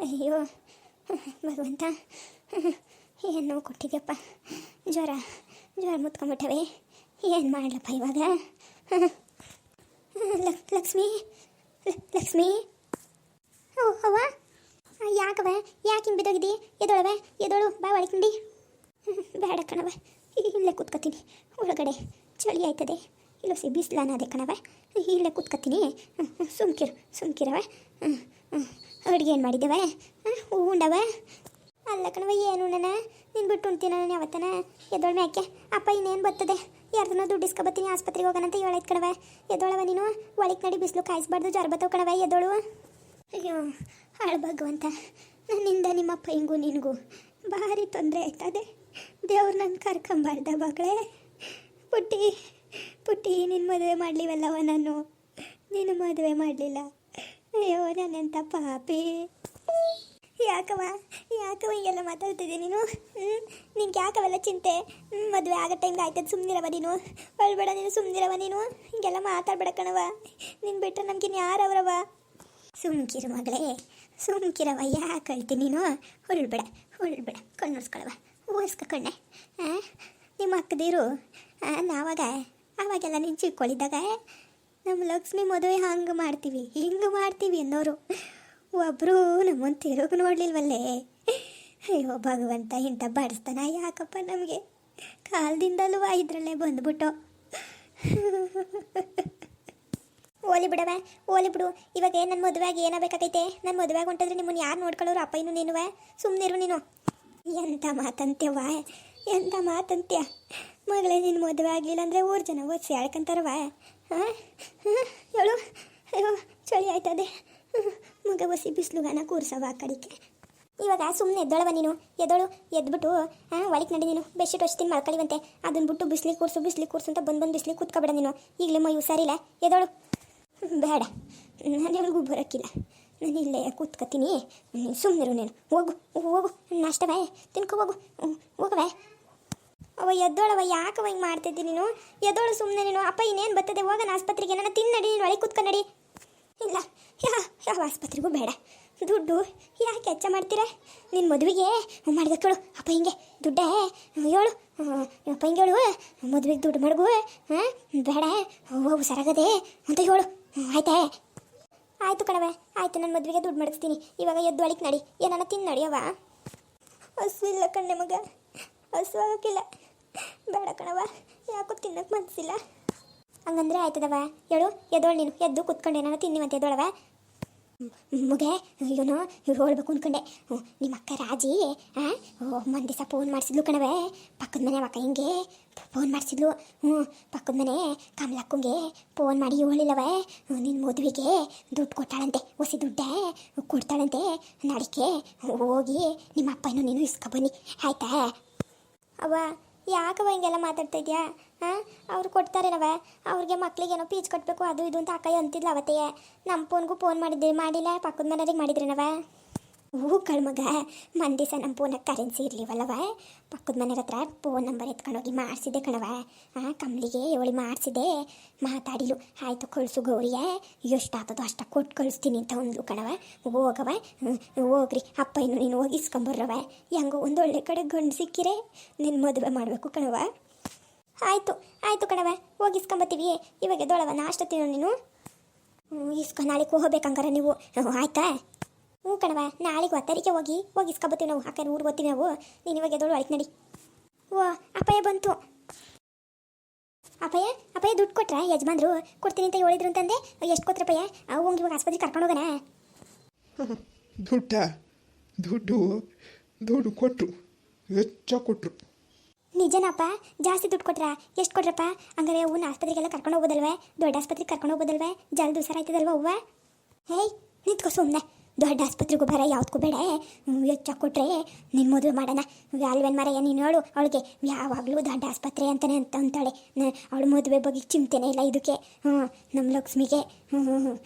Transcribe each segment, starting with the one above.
ಅಯ್ಯೋ, ಭಗವಂತ, ಏನು ನೋವು ಕೊಟ್ಟಿದ್ಯಪ್ಪ ಜ್ವರ ಜ್ವರ ಮುತ್ಕೊಂಬಿಟ್ಟವೆ ಏನು ಮಾಡಲಪ್ಪ ಇವಾಗ? ಲಕ್- ಲಕ್ಷ್ಮಿ ಲಕ್ಷ್ಮಿ. ಓ, ಅವ್ವ ಯಾಕವ ಯಾಕೆ ಹಿಂಗೆ ಬಿದ್ದೋಗಿದ್ದಿ? ಎದೊಳವೆ ಎದೋಳು ಬಾ ಒಳಗಿಂಡಿ ಬೇಡ ಕಣವ ಇಲ್ಲೇ ಕೂತ್ಕೊತೀನಿ. ಒಳಗಡೆ ಚಳಿ ಆಯ್ತದೆ. ಇಲ್ಲ ಸಿ, ಬಿಸಿಲಾನ ಅದೇ ಕಣವ ಇಲ್ಲೇ ಕೂತ್ಕೊತೀನಿ. ಸುಮ್ಕಿರು ಸುಮ್ಕಿರವ ಅಡುಗೆ ಏನು ಮಾಡಿದ್ದೇವೆ? ಉಂಡವ? ಅಲ್ಲ ಕಣವ ಏನು ಉಣ್ಣನ ನೀನು ಬಿಟ್ಟು ಉಣ್ತೀನಿ ನಾನು ಯಾವತ್ತನ? ಎದೊಳ ಮ್ಯಾಕೆ ಅಪ್ಪ, ಇನ್ನೇನು ಬರ್ತದೆ ಯಾರ್ದನ್ನ ದುಡ್ಡು ಇಸ್ಕೊಬತ್ತೀನಿ ಆಸ್ಪತ್ರೆಗೆ ಹೋಗೋಣಂತ ಹೇಳೈತ್ ಕಣವ ಎದೊಳವ ನೀನು? ಒಳಗೆ ನಡಿ, ಬಿಸಿಲು ಕಾಯಿಸ್ಬಾರ್ದು, ಜ್ವರ ಕಣವ ಎದೊಳು ಅಯ್ಯೋ, ಹಾಳು ಭಗವಂತ. ನನ್ನಿಂದ ನಿಮ್ಮಪ್ಪ ಹಿಂಗೂ ನಿನಗೂ ಭಾರಿ ತೊಂದರೆ ಆಯ್ತದೆ. ದೇವ್ರು ನನ್ನ ಕರ್ಕೊಂಬಾರ್ದ ಮಗಳೇ. ಪುಟ್ಟಿ ಪುಟ್ಟಿ ನಿನ್ನ ಮದುವೆ ಮಾಡಲಿವಲ್ಲವ ನಾನು? ನೀನು ಮದುವೆ ಮಾಡಲಿಲ್ಲ. ಅಯ್ಯೋ ನಾನೆಂತ ಪಾಪಿ ಯಾಕವ ಯಾಕವ ಹೀಗೆಲ್ಲ ಮಾತಾಡ್ತಿದ್ದೆ ನೀನು? ಹ್ಞೂ ನಿನ್ಗೆ ಯಾಕವೆಲ್ಲ ಚಿಂತೆ? ಮದುವೆ ಆಗೋ ಟೈಮ್ಗೆ ಆಯ್ತದ ಸುಮ್ಮನಿರವ ನೀನು. ಒಳ್ಬೇಡ ನೀನು ಸುಮ್ಮನಿರವ ನೀನು. ಹಿಂಗೆಲ್ಲ ಮಾತಾಡ್ಬೇಡ ಕಣವ ನಿನ್ನ ಬಿಟ್ಟರೆ ನಮ್ಗಿನ್ ಯಾರವರವ ಸುಮ್ಕಿರು ಮಗಳೇ. ಸುಮ್ಕಿರವ ಯಾಕೆ ಹೇಳ್ತಿ ನೀನು? ಹೊಳ್ಬೇಡ ಹೊಳ್ಬೇಡ ಕಣ್ಣುರ್ಸ್ಕೊಳವ ಓಸ್ಕ ಕಣ್ಣೆ. ನಿಮ್ಮ ಅಕ್ಕದಿರು? ನಾವಾಗ? ಆವಾಗೆಲ್ಲ ನೀನು ಚಿಕ್ಕೊಳ್ಳಿದ್ದಾಗ ನಮ್ಮ ಲಕ್ಷ್ಮಿ ಮದುವೆ ಹಂಗೆ ಮಾಡ್ತೀವಿ, ಹಿಂಗೆ ಮಾಡ್ತೀವಿ ಅನ್ನೋರು. ಒಬ್ಬರು ನಮ್ಮನ್ನು ತಿರುಗಿ ನೋಡ್ಲಿಲ್ವಲ್ಲೇ? ಅಯ್ಯೋ ಭಗವಂತ, ಇಂಥ ಬಡಿಸ್ತಾನ ಯಾಕಪ್ಪ ನಮಗೆ? ಕಾಲದಿಂದಲೂ ಇದ್ರಲ್ಲೇ ಬಂದ್ಬಿಟ್ಟು. ಓಲಿ ಬಿಡವೆ ಓಲಿ ಬಿಡು. ಇವಾಗ ನನ್ನ ಮದುವೆಗೆ ಏನಾಗಬೇಕಾಗೈತೆ ನನ್ನ ಮದುವೆಗೆ ಹೊಂಟಿದ್ರೆ ನಿಮ್ಮನ್ನು ಯಾರು ನೋಡ್ಕೊಳ್ಳೋರು ಅಪ್ಪ ಇನ್ನು ನೀನುವೆ? ಸುಮ್ಮನಿರು ನೀನು. ಎಂಥ ಮಾತಂತ್ಯವಾ ಎಂಥ ಮಾತಂತ್ಯ. ಮಗಳೇ ನಿನ್ನ ಮದುವೆ ಆಗಲಿಲ್ಲ ಅಂದರೆ ಊರು ಜನ ಓದಿಸಿ ಹೇಳ್ಕೊಂತಾರವ ಹೇಳು. ಅಯ್ಯೋ, ಚಳಿ ಆಯ್ತದೆ. ಮಗ ಒಸಿ ಬಿಸಿಲುಗಾನ ಕೂರ್ಸವ ಆ ಕಡೆಗೆ. ಇವಾಗ ಸುಮ್ಮನೆ ಎದ್ದೊಳವ ನೀನು. ಎದ್ದೋಳು, ಎದ್ಬಿಟ್ಟು ಒಳಗೆ ನಡಿ ನೀನು. ಬೆಡ್ಶೀಟ್ ಹೊಚ್ತೀನಿ ಮಲ್ಕಳಿವಂತೆ. ಅದನ್ನ ಬಿಟ್ಟು ಬಿಸ್ಲಿ ಕೂರ್ಸು ಬಿಸಿಲಿ ಕೂರಿಸು ಅಂತ ಬಂದು ಬಂದು ಬಿಸಿಲಿ ಕೂತ್ಕೊಬೇಡ ನೀನು. ಈಗಲೇ ಮೈ ಹುಷಾರಿಲ್ಲ ಎದ್ದೋಳು. ಬೇಡ. ನಾನು ಎಲ್ರಿಗೂ ಬರೋಕ್ಕಿಲ್ಲ. ನಾನು ಇಲ್ಲೇ ಕೂತ್ಕೊತೀನಿ. ಸುಮ್ಮನಿರು ನೀನು. ಹೋಗು ಹೋಗು ನಾಷ್ಟವೇ. ತಿನ್ಕೋ, ಹೋಗು. ಹೋಗವೆ ಅವ ಎದ್ದೋಳವ ಯಾಕವ ಹಿಂಗೆ ಮಾಡ್ತಿದ್ದಿ ನೀನು? ಎದ್ದೋಳು ಸುಮ್ಮನೆ ನೀನು. ಅಪ್ಪ, ಇನ್ನೇನು ಬರ್ತದೆ? ಹೋಗೋಣ ಆಸ್ಪತ್ರೆಗೆ. ನನ್ನ ತಿನ್ನಡಿ ನೀನು ಒಳಗೆ ಕೂತ್ಕೊಂಡು ಇಲ್ಲ, ಯಾ, ಯಾವ ಆಸ್ಪತ್ರೆಗೂ ಬೇಡ. ದುಡ್ಡು ಯಾಕೆ ಹೆಚ್ಚ ಮಾಡ್ತೀರಾ? ನಿನ್ನ ಮದುವೆಗೆ ಮಾಡಿದ ಕೇಳು. ಅಪ್ಪ ಹಿಂಗೆ, ದುಡ್ಡೇ? ಹೇಳು. ಅಪ್ಪ ಹಿಂಗೆ ಹೇಳು. ಮದುವೆಗೆ ದುಡ್ಡು ಮಡಗು. ಹಾಂ ಬೇಡ. ಹೋಗು, ಸರಗದೆ ಅಂತ ಹೇಳು. ಆಯ್ತಾ? ಆಯ್ತು ಕಣವೆ ಆಯ್ತು. ನನ್ನ ಮದುವೆಗೆ ದುಡ್ಡು ಮಡಗಿಸ್ತೀನಿ. ಇವಾಗ ಎದ್ದು ಒಳಗೆ ನಡಿ. ಏನನ್ನ ತಿನ್ನು ನಡಿಯವ ಹಸು ಇಲ್ಲ ಕಣ್ಣೆ ಮಗ. ಹಸು ಆಗೋಕ್ಕಿಲ್ಲ ಕಣವ ಯಾಕೋ ತಿನ್ನಕ್ಕೆ ಮನಸ್ಸಿಲ್ಲ ಹಂಗಂದ್ರೆ ಆಯ್ತದವ. ಹೇಳು ಎದ್ದೋಳು ನೀನು. ಎದ್ದು ಕುತ್ಕೊಂಡೆ. ನಾನು ತಿನ್ನಿ ಮತ್ತೆ ಎದ್ದೋಳವ. ಮುಗೆ ಇವನು ಹೇಳ್ಬೇಕು ಅನ್ಕೊಂಡೆ. ಹ್ಞೂ, ನಿಮ್ಮ ಅಕ್ಕ ರಾಜಿ ಒಂದು ದಿವಸ ಫೋನ್ ಮಾಡಿಸಿದ್ಲು ಕಣವೇ. ಪಕ್ಕದ ಮನೆ ಅಕ್ಕ ಹಿಂಗೆ ಫೋನ್ ಮಾಡಿಸಿದ್ಲು. ಹ್ಞೂ ಪಕ್ಕದ ಮನೆ ಕಮಲಕ್ಕಂಗೆ ಫೋನ್ ಮಾಡಿ ಹೇಳಿಲ್ಲವೆ. ನಿನ್ನ ಮದುವೆಗೆ ದುಡ್ಡು ಕೊಟ್ಟಾಳಂತೆ. ಹೊಸಿ ದುಡ್ಡೇ ಕೊಡ್ತಾಳಂತೆ. ನಡಿಕೆ ಹೋಗಿ ನಿಮ್ಮ ಅಪ್ಪನೂ ನೀನು ಇಸ್ಕೊಬನ್ನಿ ಆಯ್ತಾ? ಅವ್ವ ಯಾಕವ ಹಿಂಗೆಲ್ಲ ಮಾತಾಡ್ತಾ ಇದೆಯಾ? ಹಾಂ ಅವ್ರು ಕೊಡ್ತಾರೇನವ ಅವ್ರಿಗೆ ಮಕ್ಳಿಗೇನೋ ಪೀಚ್ ಕಟ್ಟಬೇಕು ಅದು ಇದು ಅಂತ ಅಕ್ಕ ಅಂತಿದ್ಲ ಅವತ್ತೇ. ನಮ್ಮ ಫೋನ್ಗೂ ಫೋನ್ ಮಾಡಿದ್ದೆ, ಮಾಡಿಲ್ಲ, ಪಕ್ಕದ ಮನೆಯವ್ರಿಗೆ ಮಾಡಿದ್ರೇನವ ಹೂ ಕಳ್ಮಗ ಮಂದಿ ದಿವಸ ನಮ್ಮ ಫೋನಾಗ ಕರೆನ್ಸಿ ಇರ್ಲಿವಲ್ಲವ. ಪಕ್ಕದ ಮನೆ ಹತ್ರ ಫೋನ್ ನಂಬರ್ ಎತ್ಕೊಂಡೋಗಿ ಮಾಡಿಸಿದೆ ಕಣವ ಆ, ಕಮ್ಲಿಗೆ ಇವಳಿ ಮಾಡಿಸಿದೆ ಮಾತಾಡಿಲು. ಆಯಿತು ಕಳಿಸು ಗೌರಿಯ. ಎಷ್ಟಾಗ್ತದೋ ಅಷ್ಟ ಕೊಟ್ಟು ಕಳಿಸ್ತೀನಿ ಅಂತ ಒಂದು ಕಣವ ಹೋಗವ ಹೋಗ್ರಿ. ಅಪ್ಪ ಇನ್ನು ನೀನು ಹೋಗಿ ಇಸ್ಕೊಂಬರ್ರವ ಹೆಂಗೋ ಒಳ್ಳೆ ಕಡೆ ಗಂಡು ಸಿಕ್ಕಿರೆ. ನಿನ್ನ ಮದುವೆ ಮಾಡಬೇಕು ಕಣವ ಆಯಿತು ಆಯಿತು ಕಣವ ಹೋಗಿ ಇಸ್ಕೊಂಬತ್ತೀವಿ. ಇವಾಗ ದೊಳವ ನಾಷ್ಟ ತಿನ್ನೋ ನೀನು ಇಸ್ಕೊ. ನಾಳೆ ಹೋಗ್ಬೇಕಂಗಾರ ನೀವು. ಆಯ್ತಾ? ಹ್ಞೂ ಕಣವ ನಾಳೆಗೆ ಒತ್ತರಿಕೆ ಹೋಗಿ ಹೋಗಿ ಇಸ್ಕೊಬತ್ತೀವಿ ನಾವು. ಅಕ್ಕ ಊರಿಗೆ ಬರ್ತೀವಿ ನಾವು. ನೀನು ಇವಾಗ ಎದೋಳು ಅಳಿಕೆ ನಡಿ. ಓ ಅಪ್ಪಯ್ಯ ಬಂತು. ಅಪ್ಪಯ್ಯ ಅಪ್ಪಯ್ಯ ದುಡ್ಡು ಕೊಟ್ರ? ಯಜಮಾನ್ರು ಕೊಡ್ತೀನಿ ಅಂತ ಹೇಳಿದ್ರು ಅಂತಂದೆ. ಎಷ್ಟು ಕೊಟ್ರಪ್ಪಯ್ಯ ಅವು ಇವಾಗ ಆಸ್ಪತ್ರೆಗೆ ಕರ್ಕೊಂಡು ಹೋಗೋಣ ದುಡ್ಡ ದುಡ್ಡು ದುಡ್ಡು ಕೊಟ್ಟರು ಹೆಚ್ಚ ಕೊಟ್ಟರು ನಿಜನಪ್ಪ ಜಾಸ್ತಿ ದುಡ್ಡು ಕೊಟ್ರ? ಎಷ್ಟು ಕೊಟ್ರಪ್ಪ? ಹಂಗಾರೆ ಅವ್ನ ಆಸ್ಪತ್ರೆಗೆಲ್ಲ ಕರ್ಕೊಂಡು ಹೋಗೋದಲ್ವೇ? ದೊಡ್ಡ ಆಸ್ಪತ್ರೆಗೆ ಕರ್ಕೊಂಡು ಹೋಗೋದಲ್ವೇ? ಜಲ್ದಿ ಹುಷಾರಾಯ್ತದಲ್ವ ಅವ್ವ? ಹೇಯ್ ನಿಂತ್ಕೋ ಸುಮ್ಮನೆ ದೊಡ್ಡ ಆಸ್ಪತ್ರೆಗೂ ಬರ ಯಾವ್ದಕ್ಕೂ ಬೇಡ. ಹೆಚ್ಚಾಗಿ ಕೊಟ್ರೆ ನಿನ್ನ ಮದುವೆ ಮಾಡೋಣ. ಅಲ್ವೇನು ಮರಯ್ಯ ನೀನು ಹೇಳು. ಅವಳಿಗೆ, ಯಾವಾಗಲೂ ದೊಡ್ಡ ಆಸ್ಪತ್ರೆ ಅಂತಾನೆ ಅಂತ ಅಂತಾಳೆ. ಅವಳು ಮದುವೆ ಬಗ್ಗೆ ಚಿಂತೆನೇ ಇಲ್ಲ ಇದಕ್ಕೆ. ಹ್ಞೂ ನಮ್ಮ ಲಕ್ಷ್ಮಿಗೆ. ಹ್ಞೂ ಹ್ಞೂ ಹ್ಞೂ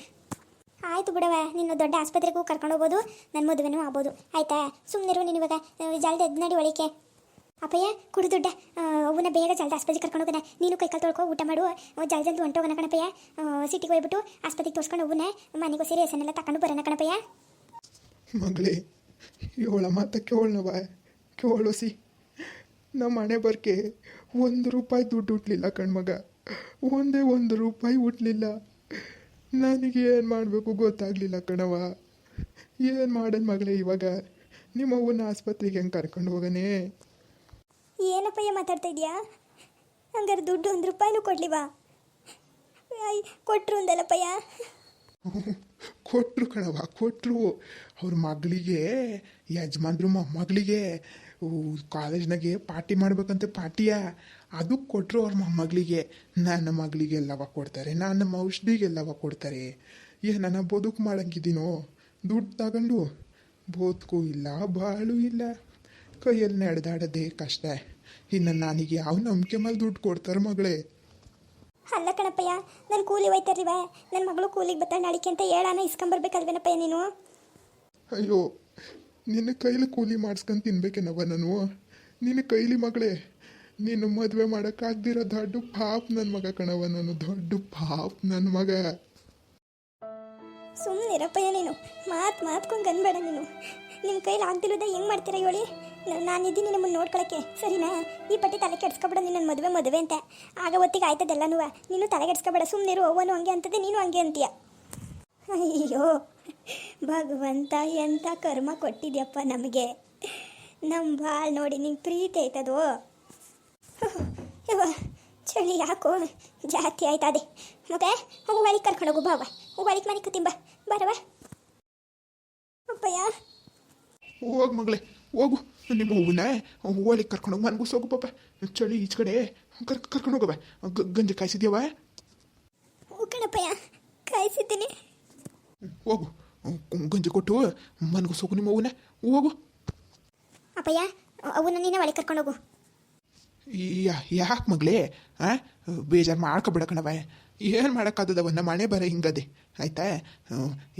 ಆಯ್ತು ಬಿಡವ ನಿನ್ನ ದೊಡ್ಡ ಆಸ್ಪತ್ರೆಗೂ ಕರ್ಕೊಂಡು ಹೋಗ್ಬೋದು ನನ್ನ ಮದುವೆನೂ ಆಗ್ಬೋದು. ಆಯ್ತಾ? ಸುಮ್ಮನಿರು ನೀನು ಇವಾಗ. ಜಲ್ದಿ ಎದ್ದು ನಡಿ ಒಳಿಕೆ ಅಪ್ಪಯ್ಯ, ಕುಡು ದುಡ್ಡ. ಅವನ್ನ ಬೇಗ ಜಲ್ದಿ ಆಸ್ಪತ್ರೆಗೆ ಕರ್ಕೊಂಡು ಹೋಗೋಣ. ನೀನು ಕೈ ಕಾಲು ತೊಳ್ಕೊ, ಊಟ ಮಾಡು. ಜಲ್ದಿ ಜಲ್ದಿ ಹೊಂಟೋಗೋಣ ಕಣಪ್ಪಯ್ಯ. ಸಿಟಿಗೆ ಹೋಗ್ಬಿಟ್ಟು ಆಸ್ಪತ್ರೆಗೆ ತೋರಿಸ್ಕೊಂಡು ಅವನ್ನ ಮನೆಗೂ ಸೇರಿ ಹೆಸನೆಲ್ಲ ತಕೊಂಡು ಬರೋಣ ಕಣಪ್ಪಯ್ಯ. ಮಗಳೇ, ಇವಳ ಮಾತ ಕೇಳನವ ಕೇಳೋಸಿ ನಮ್ಮ ಹಣೆ ಬರ್ಕೆ ಒಂದು ರೂಪಾಯಿ ದುಡ್ಡು ಹುಟ್ಲಿಲ್ಲ ಕಣ್ಮಗ. ಒಂದೇ ಒಂದು ರೂಪಾಯಿ ಹುಟ್ಲಿಲ್ಲ ನನಗೆ ಏನು ಮಾಡಬೇಕು ಗೊತ್ತಾಗಲಿಲ್ಲ ಕಣವ ಏನು ಮಾಡೋದು ಮಗಳೇ ಇವಾಗ? ನಿಮ್ಮ ಅವ್ವನ ಆಸ್ಪತ್ರೆಗೆ ಹೆಂಗೆ ಕರ್ಕೊಂಡು ಹೋಗನೇ? ಏನಪ್ಪಯ್ಯ ಮಾತಾಡ್ತಾ ಇದೆಯಾ? ಹಂಗಾರೆ ದುಡ್ಡು ಒಂದು ರೂಪಾಯಿನೂ ಕೊಡ್ಲಿವಾ ಕೊಟ್ಟರು ಅಂದಲ್ಲಪ್ಪಯ್ಯ. ಕೊಟ್ಟರು ಕಣವ ಕೊಟ್ಟರು ಅವ್ರ ಮಗಳಿಗೆ, ಯಜಮಾನ್ರು ಮೊಮ್ಮಗಳಿಗೆ ಕಾಲೇಜ್ನಾಗೆ ಪಾರ್ಟಿ ಮಾಡ್ಬೇಕಂತ ಪಾರ್ಟಿಯ. ಅದು ಕೊಟ್ಟರು ಅವ್ರ ಮೊಮ್ಮಗಳಿಗೆ ನನ್ನ ಮಗಳಿಗೆಲ್ಲವ ಕೊಡ್ತಾರೆ, ನನ್ನ ಔಷಧಿಗೆಲ್ಲವ ಕೊಡ್ತಾರೆ. ಏನನ ಬದುಕು ಮಾಡಂಗಿದ್ದೀನೋ? ದುಡ್ಡು ತಗೊಂಡು, ಬದುಕು ಇಲ್ಲ, ಬಾಳು ಇಲ್ಲ. ಕೈಯಲ್ಲಿ ನಡೆದಾಡೋದೇ ಕಷ್ಟ. ಇನ್ನು ನನಗೆ ಯಾವ ನಂಬಿಕೆ ಮೇಲೆ ದುಡ್ಡು ಕೊಡ್ತಾರೆ ಮಗಳೇ? ಅಲ್ಲ ಕಣಪ್ಪಯ್ಯ ನನ್ನ ಕೂಲಿ ಹೋಯ್ತಾರಿವ ನನ್ನ ಮಗಳು ಕೂಲಿಗೆ ಬತ್ತಾಳೆ ನಾಳಿಕೆ ಅಂತ ಹೇಳಾನ ಇಸ್ಕೊಂಬರ್ಬೇಕಲ್ವೇನಪ್ಪಯ್ಯ ನೀನು? ಅಯ್ಯೋ ನಿನ್ನ ಕೈಲಿ ಕೂಲಿ ಮಾಡಿಸ್ಕೊಂಡು ತಿನ್ಬೇಕೇನವ ನಾನು? ನಿನ್ನ ಕೈಲಿ ಮಗಳೇ ನೀನು ಮದುವೆ ಮಾಡೋಕ್ಕಾಗ್ದಿರೋ ದೊಡ್ಡ ಪಾಪ್ ನನ್ನ ಮಗ ಕಣವ ನಾನು. ದೊಡ್ಡ ಪಾಪ್ ನನ್ನ ಮಗ. ಸುಮ್ಮನಿರಪ್ಪಯ್ಯ ನೀನು. ಮಾತು ಮಾತ್ಕೊಂಡು ಅನ್ಬೇಡ ನೀನು. ನಿಮ್ಮ ಕೈಲಿ ಆಗ್ದಿರೋದ ಹೆಂಗೆ ಮಾಡ್ತೀರಾ ಹೇಳಿ ನಾನಿದ್ದೀನಿ ನಿಮ್ಮನ್ನು ನೋಡ್ಕೊಳಕ್ಕೆ. ಸರಿನಾ? ಈ ಪಟ್ಟಿ ತಲೆ ಕೆಡ್ಸ್ಕೊಬೇಡ ನೀನು ನನ್ನ ಮದುವೆ ಮದುವೆ ಅಂತ. ಆಗ ಹೊತ್ತಿಗೆ ಆಯ್ತದೆಲ್ಲನೂ ನೀನು ತಲೆ ಕೆಡ್ಸ್ಕೊಬೇಡ. ಸುಮ್ಮನಿರು ಅವನು ಹಂಗೆ ಅಂತದೆ ನೀನು ಹಂಗೆ ಅಂತೀಯ? ಅಯ್ಯೋ ಭಗವಂತ ಎಂಥ ಕರ್ಮ ಕೊಟ್ಟಿದ್ಯಪ್ಪ ನಮಗೆ. ನಮ್ಮ ಬಾಳ್ ನೋಡಿ ನಿಂಗೆ ಪ್ರೀತಿ ಆಯ್ತದೋ? ಚಳಿ ಯಾಕೋ ಜಾಸ್ತಿ ಆಯ್ತದೆ ಮತ್ತೆ, ಹೋಗು ಕರ್ಕೊಂಡೋಗು ಬಾವ ಒಳಗೆ ಮನೆ ಕತಿಂಬ ಬರವಾ ಅಪ್ಪಯ್ಯ. ಹೋಗ್ ಮಗಳೇ, ಹೋಗು. ನಿಮ್ಮ ಹೂವನ್ನ ಹೂವಲ್ಲಿ ಕರ್ಕೊಂಡು ಹೋಗಿ ಮನ್ಗೂ ಹೋಗು ಪಾಪ. ಚಳಿ ಈಚ ಕಡೆ. ಕರ್ ಕರ್ಕೊಂಡು ಹೋಗವ ಗಂಜಿ ಕಾಯಿಸಿದ್ಯವ ಕಣಪ್ಪಯ್ಯ ಕಾಯಿಸಿದ್ದೀನಿ. ಹೋಗು. ಗಂಜಿ ಕೊಟ್ಟು ಮನ್ಗೂ ಹೋಗು ನಿಮ್ಮ ಹೂವನ್ನ. ಹೋಗು. ಅಪ್ಪಯ್ಯ ಅವನ್ನ ನೀನೇ ಒಳಗೆ ಕರ್ಕೊಂಡು ಹೋಗು. ಯಾಕೆ ಮಗಳೇ ಆ? ಬೇಜಾರು ಮಾಡ್ಕೊಬಿಡ ಕಣವ ಏನು ಮಾಡೋಕ್ಕಾದದವ ನಮ್ಮ ಮನೆ ಬರ ಹಿಂಗದೆ. ಆಯ್ತಾ?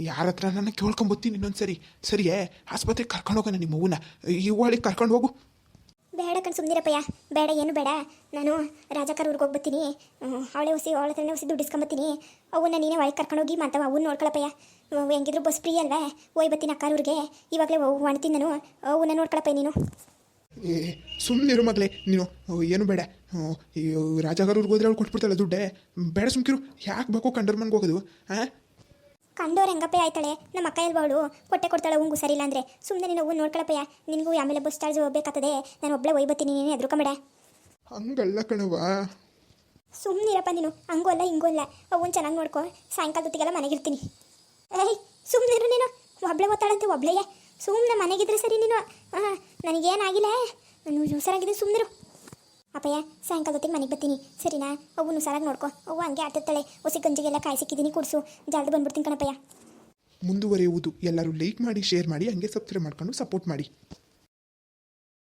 ಯಾರ ಹತ್ರ ನನ್ನ ಕೇಳ್ಕೊಂಬತ್ತೀನಿ ಇನ್ನೊಂದು ಸರಿ ಸರಿಯೇ? ಆಸ್ಪತ್ರೆಗೆ ಕರ್ಕೊಂಡು ಹೋಗೋಣ ನಿಮ್ಮ ಹೂವನ್ನ ಈ ಒಳಗೆ ಕರ್ಕೊಂಡು ಹೋಗು. ಬೇಡ ಕಣ್ ಸುಮ್ಮನಿರಪ್ಪಯ್ಯ ಬೇಡ, ಏನು ಬೇಡ. ನಾನು ರಾಜಕಾರ ಊರಿಗೆ ಹೋಗ್ಬತ್ತೀನಿ. ಅವಳೆ ಹುಸಿ ಅವಳ ಹತ್ರನೇ ಹುಸಿ ದುಡ್ಡು ಇಸ್ಕೊಂಬತ್ತೀನಿ. ಅವನ್ನ ನೀನೇ ಒಳಗೆ ಕರ್ಕೊಂಡೋಗಿ ಮತ್ತೆ ಅವನ್ನ ನೋಡ್ಕೊಳಪ್ಪಯ್ಯ. ಹೆಂಗಿದ್ರು ಬಸ್ ಫ್ರೀ ಅಲ್ವೇ? ಹೋಯ್ ಬತ್ತೀನಿ ಅಕ್ಕಾರೂರಿಗೆ ಇವಾಗಲೇ ಮಾಡ್ತೀನಿ ನಾನು. ಅವನ್ನ ನೋಡ್ಕೊಳಪ್ಪ ನೀನು. ಏ ಸುಮ್ಮನಿರು ಮಗಳೇ ನೀನು. ಏನು ಬೇಡ. ಈ ರಾಜಾಗಾರವ್ರಿಗೆ ಹೋದ್ರೆ ಅವ್ಳು ಕೊಟ್ಬಿಡ್ತಾಳೆ ದುಡ್ಡೇ. ಬೇಡ ಸುಮ್ಕಿರು. ಯಾಕೆ ಬೇಕು ಕಂಡರ್ ಮನ್ಗೆ ಹೋಗೋದು ಹಾಂ ಕಂಡೋರು ಹೆಂಗಪ್ಪ ಆಯ್ತಾಳೆ? ನಮ್ಮ ಅಕ್ಕ ಎಲ್ಬಾವಳು ಕೊಟ್ಟೆ ಕೊಡ್ತಾಳೆ ಉಂಗು ಸರಿಲ್ಲ ಅಂದರೆ ಸುಮ್ಮನೆ ನೀನು ಅವ್ನು ನೋಡ್ಕೊಳಪ್ಪಯ್ಯ. ನಿನಗೂ ಆಮೇಲೆ ಬಸ್ ಚಾರ್ಜ್ ಹೋಗ್ಬೇಕಾಗ್ತದೆ ನಾನು ಒಬ್ಬಳೇ ಒಯ್ ಬತ್ತೀನಿ ನೀನು ಎದ್ರುಕೊಂಬೇಡ ಹಂಗಲ್ಲ ಕಣವ ಸುಮ್ಮನಿರಪ್ಪ ನೀನು. ಹಂಗೂ ಅಲ್ಲ ಹಿಂಗೂ ಅಲ್ಲ. ಅವನ್ ಚೆನ್ನಾಗಿ ನೋಡ್ಕೊ. ಸಾಯಂಕಾಲದೊತ್ತಿಗೆಲ್ಲ ಮನೆಗಿರ್ತೀನಿ ಏಯ್ ಸುಮ್ಮನಿರು ನೀನು. ಒಬ್ಳೆ ಓದ್ತಾಳಂತೆ ಒಬ್ಳೆಯೇ. ಸುಮ್ಮನೆ ಮನೆಗಿದ್ರೆ ಸರಿ ನೀನು. ನನಗೇನಾಗಿಲ್ಲ. ನಾನು ಹುಷಾರಾಗಿದ್ದೀನಿ ಸುಮ್ಮನಿರು ಅಪ್ಪಯ್ಯ ಸಾಯಂಕಾಲದೊತ್ತಿಗೆ ಮನೆಗೆ ಬರ್ತೀನಿ. ಸರಿನಾ? ಅವು ಹುಷಾರಾಗಿ ನೋಡ್ಕೊ. ಅವು ಹಂಗೆ ಆಟತ್ತಾಳೆ ಹೊಸ ಗಂಜಿಗೆಲ್ಲ ಕಾಯಿ ಸಿಕ್ಕಿದ್ದೀನಿ, ಕೊಡಿಸು. ಜಲ್ದಿ ಬಂದ್ಬಿಡ್ತೀನಿ ಕಣಪ್ಪಯ್ಯ. ಮುಂದುವರೆಯುವುದು. ಎಲ್ಲರೂ ಲೈಕ್ ಮಾಡಿ, ಶೇರ್ ಮಾಡಿ, ಹಂಗೆ ಸಬ್ಸ್ಕ್ರೈಬ್ ಮಾಡ್ಕೊಂಡು ಸಪೋರ್ಟ್ ಮಾಡಿ.